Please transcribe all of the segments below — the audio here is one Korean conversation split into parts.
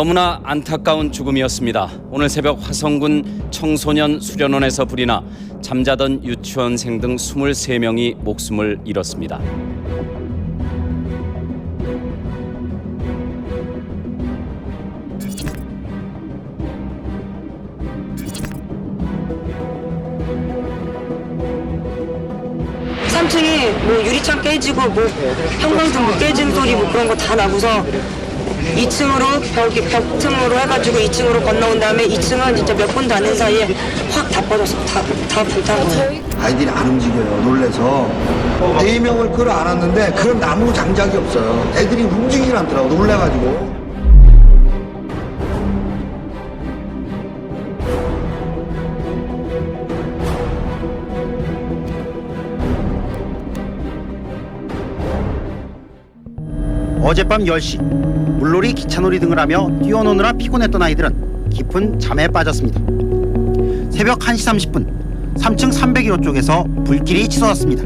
너무나 안타까운 죽음이었습니다. 오늘 새벽 화성군 청소년 수련원에서 불이 나 잠자던 유치원생 등 23명이 목숨을 잃었습니다. 삼층에뭐 유리창 깨지고 뭐 형광등 뭐 깨진 소리 뭐 그런 거 다 나고서 2층으로 벽이 벽층으로 해가지고 2층으로 건너온 다음에 2층은 진짜 몇분 다는 사이에 확 다 빠졌어 다 다 불타고 아이들이 안 움직여요. 놀래서. 네 명을 끌어 안았는데 그런 아무 장작이 없어요. 애들이 움직이질 않더라고. 놀래가지고. 어젯밤 10시 물놀이 기차놀이 등을 하며 뛰어노느라 피곤했던 아이들은 깊은 잠에 빠졌습니다. 새벽 1시 30분 3층 301호 쪽에서 불길이 치솟았습니다.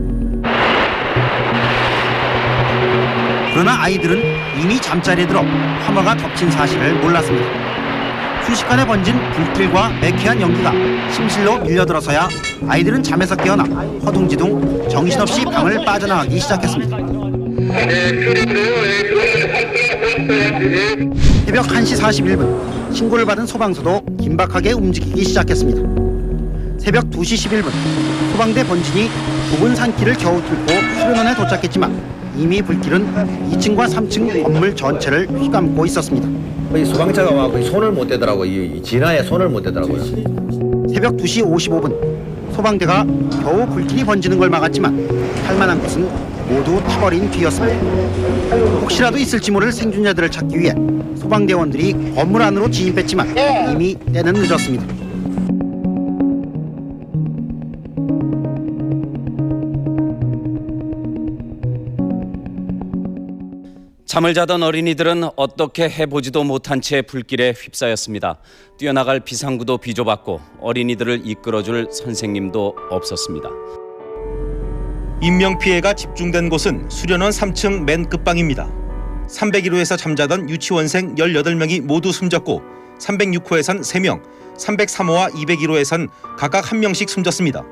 그러나 아이들은 이미 잠자리에 들어 화마가 덮친 사실을 몰랐습니다. 순식간에 번진 불길과 매캐한 연기가 침실로 밀려들어서야 아이들은 잠에서 깨어나 허둥지둥 정신없이 방을 빠져나가기 시작했습니다. 새벽 1시 41분 신고를 받은 소방서도 긴박하게 움직이기 시작했습니다. 새벽 2시 11분 소방대 번진이 좁은 산길을 겨우 뚫고 수련원에 도착했지만 이미 불길은 2층과 3층 건물 전체를 휘감고 있었습니다. 이 소방차가 와 손을 못 대더라고 이 진화에 손을 못 대더라고요. 새벽 2시 55분 소방대가 겨우 불길이 번지는 걸 막았지만 할 만한 것은 모두 타버린 뒤였습니다. 혹시라도 있을지 모를 생존자들을 찾기 위해 소방대원들이 건물 안으로 진입했지만 이미 때는 늦었습니다. 잠을 자던 어린이들은 어떻게 해보지도 못한 채 불길에 휩싸였습니다. 뛰어나갈 비상구도 비좁았고 어린이들을 이끌어줄 선생님도 없었습니다. 인명 피해가 집중된 곳은 수련원 3층 맨 끝방입니다. 301호에서 잠자던 유치원생 18명이 모두 숨졌고 306호에선 3명, 303호와 201호에선 각각 1명씩 숨졌습니다.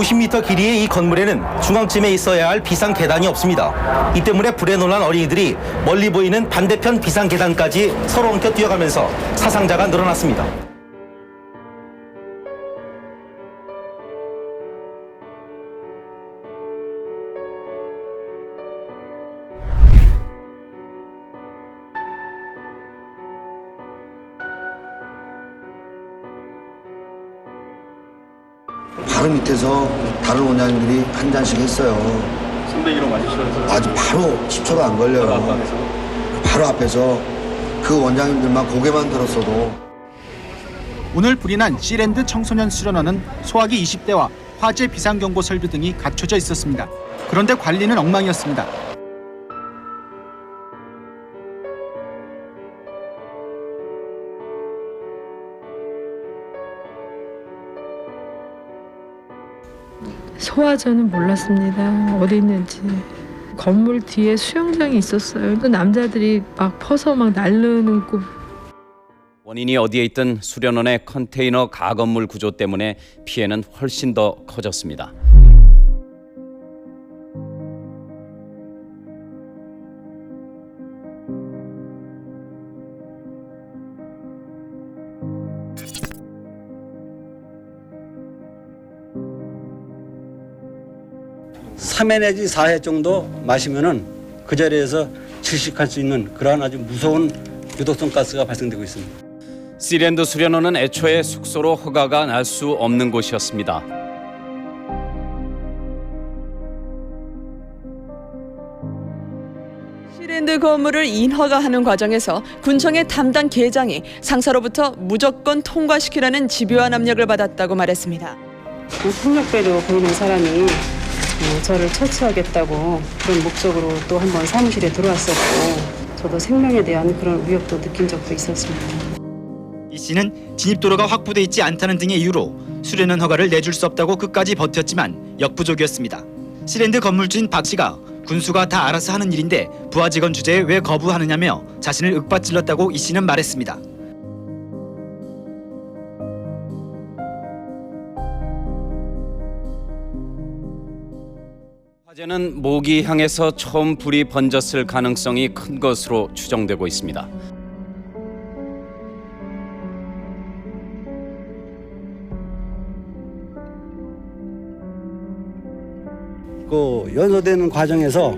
50m 길이의 이 건물에는 중앙쯤에 있어야 할 비상 계단이 없습니다. 이 때문에 불에 놀란 어린이들이 멀리 보이는 반대편 비상 계단까지 서로 엉켜 뛰어가면서 사상자가 늘어났습니다. 바로 밑에서 다른 원장님들이 한 잔씩 했어요. 301호 맞으셔서? 아주 바로 10초도 안 걸려요. 바로 앞에서? 그 원장님들만 고개만 들었어도. 오늘 불이 난 시랜드 청소년 수련원은 소화기 20대와 화재 비상경보 설비 등이 갖춰져 있었습니다. 그런데 관리는 엉망이었습니다. 소화전은 몰랐습니다. 어디 있는지. 건물 뒤에 수영장이 있었어요. 또 남자들이 막 퍼서 막 날르는 거 원인이 어디에 있든 수련원의 컨테이너 가건물 구조 때문에 피해는 훨씬 더 커졌습니다. 삼회 내지 사회 정도 마시면은 그 자리에서 질식할 수 있는 그러한 아주 무서운 유독성 가스가 발생되고 있습니다. 시랜드 수련원은 애초에 숙소로 허가가 날 수 없는 곳이었습니다. 시랜드 건물을 인허가하는 과정에서 군청의 담당 계장이 상사로부터 무조건 통과시키라는 집요한 압력을 받았다고 말했습니다. 폭력배로 보이는 사람이 어, 저를 처치하겠다고 그런 목적으로 또 한 번 사무실에 들어왔었고 저도 생명에 대한 그런 위협도 느낀 적도 있었습니다. 이 씨는 진입도로가 확보돼 있지 않다는 등의 이유로 수련원 허가를 내줄 수 없다고 끝까지 버텼지만 역부족이었습니다. 시랜드 건물주인 박 씨가 군수가 다 알아서 하는 일인데 부하 직원 주제에 왜 거부하느냐며 자신을 윽받질렀다고 이 씨는 말했습니다. 화재는 모기 향에서 처음 불이 번졌을 가능성이 큰 것으로 추정되고 있습니다. 그 연소되는 과정에서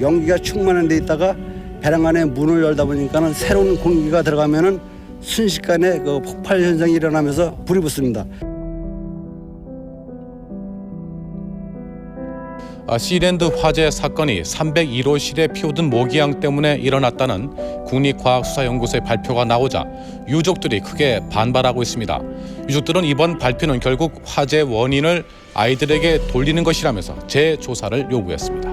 연기가 충만한 데 있다가 배랑 안에 문을 열다 보니까는 새로운 공기가 들어가면은 순식간에 그 폭발 현상이 일어나면서 불이 붙습니다. 시랜드 화재 사건이 301호실에 피우던 모기향 때문에 일어났다는 국립과학수사연구소의 발표가 나오자 유족들이 크게 반발하고 있습니다. 유족들은 이번 발표는 결국 화재 원인을 아이들에게 돌리는 것이라면서 재조사를 요구했습니다.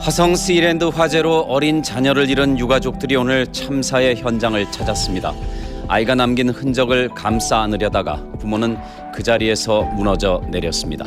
화성 시랜드 화재로 어린 자녀를 잃은 유가족들이 오늘 참사의 현장을 찾았습니다. 아이가 남긴 흔적을 감싸 안으려다가 부모는 그 자리에서 무너져 내렸습니다.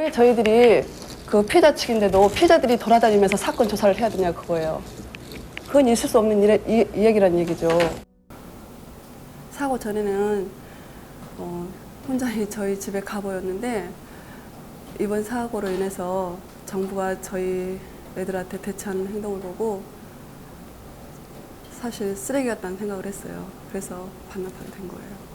왜 저희들이 그 피해자 측인데도 피해자들이 돌아다니면서 사건 조사를 해야 되냐 그거예요. 그건 있을 수 없는 일, 이, 이 얘기란 얘기죠. 사고 전에는 어, 혼자 저희 집에 가보였는데 이번 사고로 인해서 정부가 저희 애들한테 대처하는 행동을 보고 사실 쓰레기 같다는 생각을 했어요. 그래서 반납하게 된 거예요.